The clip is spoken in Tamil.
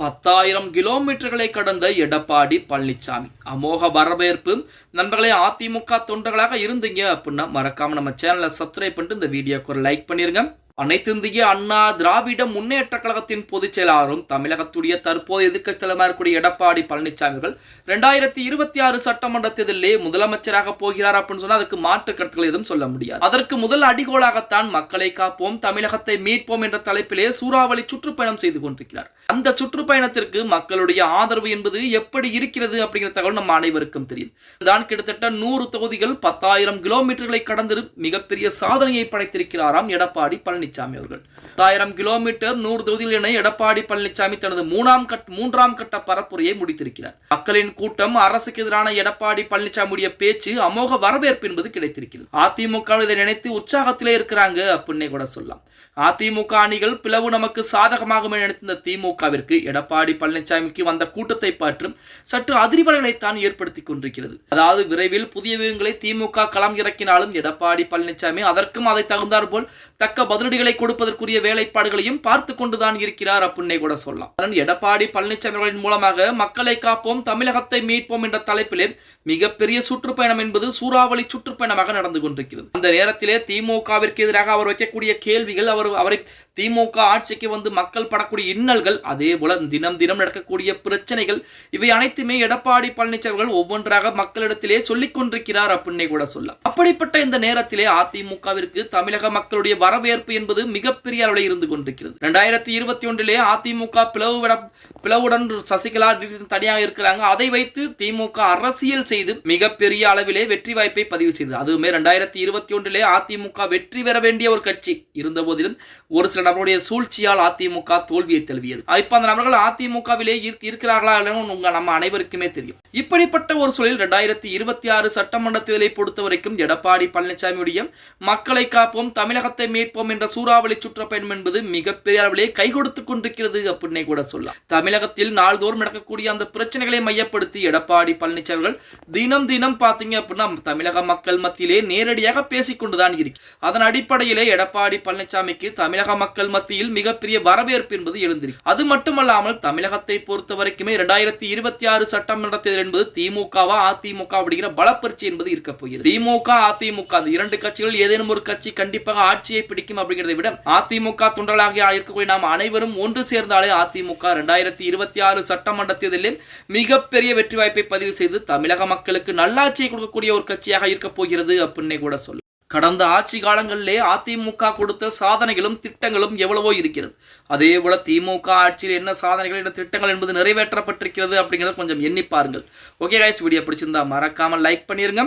பத்தாயிரம் கிலோமீட்டர்களை கடந்த எடப்பாடி பழனிசாமி. அமோக வரவேற்பு. நண்பர்களே அதிமுக தொண்டர்களாக இருந்தீங்க அப்படின்னா மறக்காம நம்ம சேனலை சப்ஸ்கிரைப் பண்ணிட்டு இந்த வீடியோக்கு ஒரு லைக் பண்ணிருங்க. அனைத்து இந்திய அண்ணா திராவிட முன்னேற்ற கழகத்தின் பொதுச் செயலாளரும் தமிழகத்துடைய தற்போது எதிர்க்கட்சி தலைவராக இருக்கக்கூடிய எடப்பாடி பழனிசாமி அவர்கள் ரெண்டாயிரத்தி இருபத்தி ஆறு சட்டமன்ற தேர்தலிலே முதலமைச்சராக போகிறார் அப்படின்னு சொன்னா அதுக்கு மாற்று கருத்துக்கள் எதுவும் சொல்ல முடியாது. அதற்கு முதல் அடிகோலாகத்தான் மக்களை காப்போம் தமிழகத்தை மீட்போம் என்ற தலைப்பிலே சூறாவளி சுற்றுப்பயணம் செய்து கொண்டிருக்கிறார். அந்த சுற்றுப்பயணத்திற்கு மக்களுடைய ஆதரவு என்பது எப்படி இருக்கிறது அப்படிங்கிற தகவல் நம்ம அனைவருக்கும் தெரியும். இதுதான் கிட்டத்தட்ட நூறு தொகுதிகள் பத்தாயிரம் கிலோமீட்டர்களை கடந்து மிகப்பெரிய சாதனையை படைத்திருக்கிறாராம் எடப்பாடி பழனிசாமி பழனிசாமி அவர்கள். பத்தாயிரம் கிலோமீட்டர் நூறு தொகுதிகள் என எடப்பாடி பழனிசாமி தனது மூணாம் கட் மூன்றாம் கட்ட பரப்புரையை முடித்திருக்கிறார். மக்களின் கூட்டம் அரசுக்கு எதிரான எடப்பாடி பழனிசாமியுடைய பேச்சு அமோக வரவேற்பு என்பது கிடைத்திருக்கிறது. அதிமுக இதை நினைத்து உற்சாகத்திலே இருக்கிறாங்க அப்படின்னே கூட சொல்லலாம். அதிமுக அணிகள் பிளவு நமக்கு சாதகமாகும் என நினைத்த திமுகவிற்கு எடப்பாடி பழனிசாமிக்கு வந்த கூட்டத்தை பற்றும் சற்று அதிர்வலைகளைத்தான் ஏற்படுத்தி கொண்டிருக்கிறது. அதாவது விரைவில் புதிய வியூகங்களை திமுக களம் இறக்கினாலும் எடப்பாடி பழனிசாமி அதற்கும் அதை தகுந்தார் போல் தக்க பதிலடிகளை கொடுப்பதற்குரிய வேலைப்பாடுகளையும் பார்த்து கொண்டுதான் இருக்கிறார் அப்படின்னே கூட சொல்லலாம். அதன் எடப்பாடி பழனிசாமி அவர்களின் மூலமாக மக்களை காப்போம் தமிழகத்தை மீட்போம் என்ற தலைப்பிலே மிகப்பெரிய சுற்றுப்பயணம் என்பது சூறாவளி சுற்றுப்பயணமாக நடந்து கொண்டிருக்கிறது. அந்த நேரத்திலே திமுகவிற்கு எதிராக அவர் வைக்கக்கூடிய கேள்விகள் அவர் அவரை திமுக ஆட்சிக்கு வந்து மக்கள் படக்கூடிய இன்னல்கள் அதே போல தினம் தினம் நடக்கக்கூடிய பிரச்சனைகள் இவை அனைத்துமே எடப்பாடி பழனிசாமி அவர்கள் ஒவ்வொன்றாக மக்களிடத்திலே சொல்லிக் கொண்டிருக்கிறார் அப்படின்னே கூட சொல்லலாம். அப்படிப்பட்ட இந்த நேரத்திலே அதிமுகவிற்கு தமிழக மக்களுடைய வரவேற்பு என்பது என்பது மிகப்பெரிய அளவில் இருந்து கொண்டிருக்கிறது. ரெண்டாயிரத்தி இருபத்தி ஒன்றிலே அதிமுக பிளவு பிளவுடன் சசிகலா தனியாக இருக்கிறாங்க. அதை வைத்து திமுக அரசியல் செய்து மிகப்பெரிய அளவிலே வெற்றி வாய்ப்பை பதிவு செய்தது. அதுவுமே ரெண்டாயிரத்தி இருபத்தி ஒன்றிலே அதிமுக வெற்றி பெற வேண்டிய ஒரு கட்சி. இருந்த போதிலும் ஒரு சில நபருடைய சூழ்ச்சியால் அதிமுக தோல்வியை தழுவியது. இப்ப அந்த நபர்கள் அதிமுகவிலே இருக்கிறார்களா உங்க நம்ம அனைவருக்குமே தெரியும். இப்படிப்பட்ட ஒரு சூழலில் ரெண்டாயிரத்தி இருபத்தி ஆறு சட்டமன்ற தேர்தலை பொறுத்த வரைக்கும் எடப்பாடி பழனிசாமியுடைய மக்களை காப்போம் தமிழகத்தை மீட்போம் என்ற சூறாவளி சுற்றப்பயணம் என்பது மிகப்பெரிய அளவிலே கை கொடுத்து கொண்டிருக்கிறது அப்படின்னே கூட சொல்லலாம். தமிழகத்தில் நாள்தோறும் நடக்கக்கூடிய அந்த பிரச்சனைகளை மையப்படுத்தி எடப்பாடி பழனிசாமி அவர்கள் தினம் தினம் பார்த்தீங்க அப்படின்னா தமிழக மக்கள் மத்தியிலே நேரடியாக பேசிக்கொண்டுதான் இருக்கு. அதன் அடிப்படையிலே எடப்பாடி பழனிசாமிக்கு தமிழக மக்கள் மத்தியில் மிகப்பெரிய வரவேற்பு என்பது எழுந்திருக்கு. அது மட்டுமல்லாமல் தமிழகத்தை பொறுத்த வரைக்குமே இரண்டாயிரத்தி இருபத்தி ஆறு சட்டமன்ற தேர்தல் என்பது திமுகவா அதிமுக அப்படிங்கிற பலப்பரிச்சு என்பது இருக்க போகிறது. திமுக அதிமுக அந்த இரண்டு கட்சிகள் ஏதேனும் ஒரு கட்சி கண்டிப்பாக ஆட்சியை பிடிக்கும் அப்படி அப்படிங்கிறதை விட அதிமுக தொண்டர்களாக இருக்கக்கூடிய நாம் அனைவரும் ஒன்று சேர்ந்தாலே அதிமுக இரண்டாயிரத்தி இருபத்தி ஆறு சட்டமன்ற தேர்தலில் மிகப்பெரிய வெற்றி வாய்ப்பை பதிவு செய்து தமிழக மக்களுக்கு நல்லாட்சியை கொடுக்கக்கூடிய ஒரு கட்சியாக இருக்க போகிறது அப்படின்னே கூட சொல்லு. கடந்த ஆட்சி காலங்களிலே அதிமுக கொடுத்த சாதனைகளும் திட்டங்களும் எவ்வளவோ இருக்கிறது. அதே போல திமுக ஆட்சியில் என்ன சாதனைகள் என்ன திட்டங்கள் என்பது நிறைவேற்றப்பட்டிருக்கிறது அப்படிங்கிறத கொஞ்சம் எண்ணி பாருங்கள். ஓகே கைஸ் வீடியோ பிடிச்சிருந்தா மறக்காமல் லைக் பண்ணிருங்க.